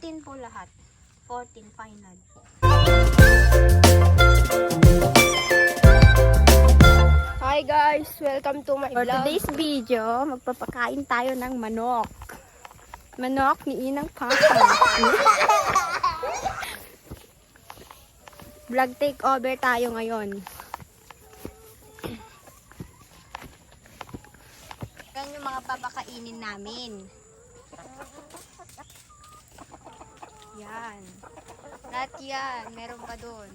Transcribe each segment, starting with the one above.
10 po lahat. 14 final. Hi guys! Welcome to my For vlog. today's video, magpapakain tayo ng manok. Manok ni Inang Papa. Vlog take over tayo ngayon. Yan yung mga papakainin namin. Yan. Lahat yan. Meron pa doon.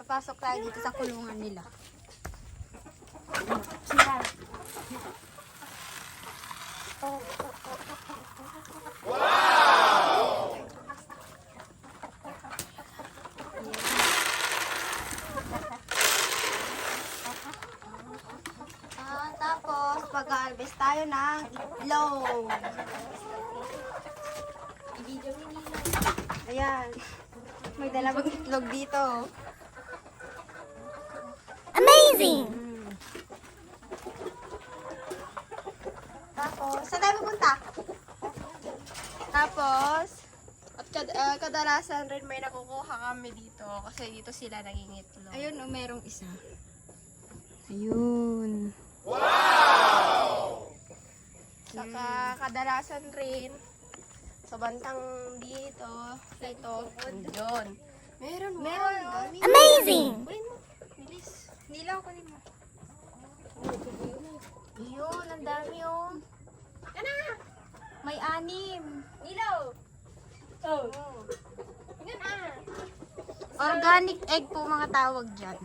Papasok tayo dito sa kulungan nila. Ah, tapos, pag-harvest tayo ng itlog. Ayan. May dalawang itlog dito. Amazing! Tapos, saan tayo pupunta? Tapos, At kad- ah, kadalasan rin may nakukuha kami dito kasi dito sila nangingitlog. ayun o, merong isa. Ayun. Saka kadalasan rin sa bantang dito, dito, yun. Meron, meron. Amazing! Bilis. Nilaw ko mo. Yun, ang dami oh. May anim. Nilaw. Oh. Yan ah. Organic egg po mga tawag dyan.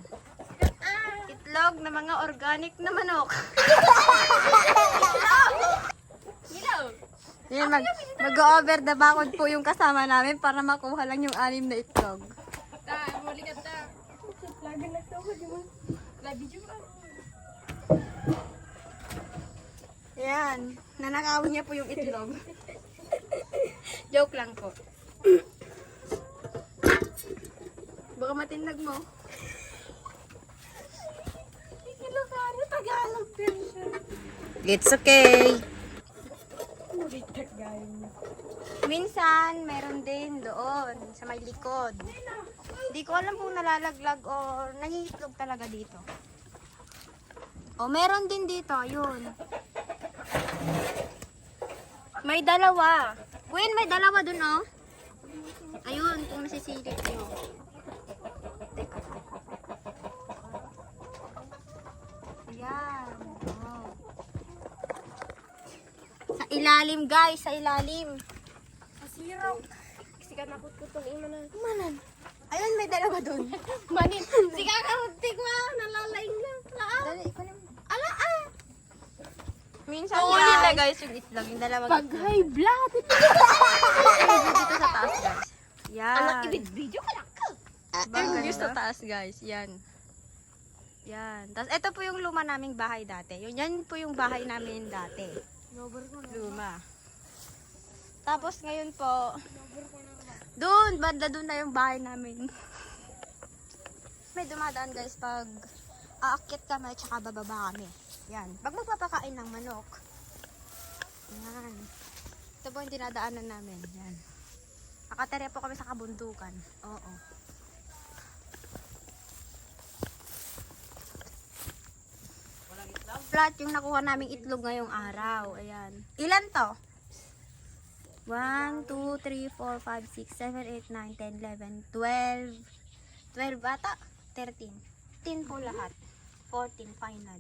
Itlog na mga organic na manok. Yan, mag, mag-over the backward po yung kasama namin para makuha lang yung anim na itlog. Ta, muli ka ta. Lagi na to, di mo. Lagi juga. Yan, nanakawin niya po yung itlog. Joke lang po. Baka matinag mo. It's okay. Baliktad guys. Minsan, meron din doon sa may likod. Hindi ko alam kung nalalaglag o nangihitlog talaga dito. O, meron din dito. Ayun. May dalawa. Queen, may dalawa dun, oh. Ayun, kung nasisilip nyo. Ayan. Oh. Sa ilalim, guys. Sa ilalim. Na. Manan. Ayun, may dalawa dun. Manin. Si kakamuntik mo. Nalalaing na. Laan. Dali, mo. Ala ah. Minsan Oo, guys, nila, guys, yung itlog, yung dalawang Pag high blood. dito sa taas, guys. Yan. Anak, ibid-video ka lang. Yung views sa taas, guys. Yan. Yan. Tapos, ito po yung luma naming bahay dati. Yun, yan po yung bahay namin dati. Luma. Tapos, ngayon po, doon, banda doon na yung bahay namin. May dumadaan, guys, pag aakyat kami, tsaka bababa kami. Yan. Pag magpapakain ng manok. Yan. Ito po yung dinadaanan namin. Yan. Nakatere po kami sa kabundukan. Oo. Flat yung nakuha naming itlog ngayong araw. Ayan. Ilan to? 1, 2, 3, 4, 5, 6, 7, 8, 9, 10, 11, 12. 12 bata? 13. 10 po lahat. 14 final.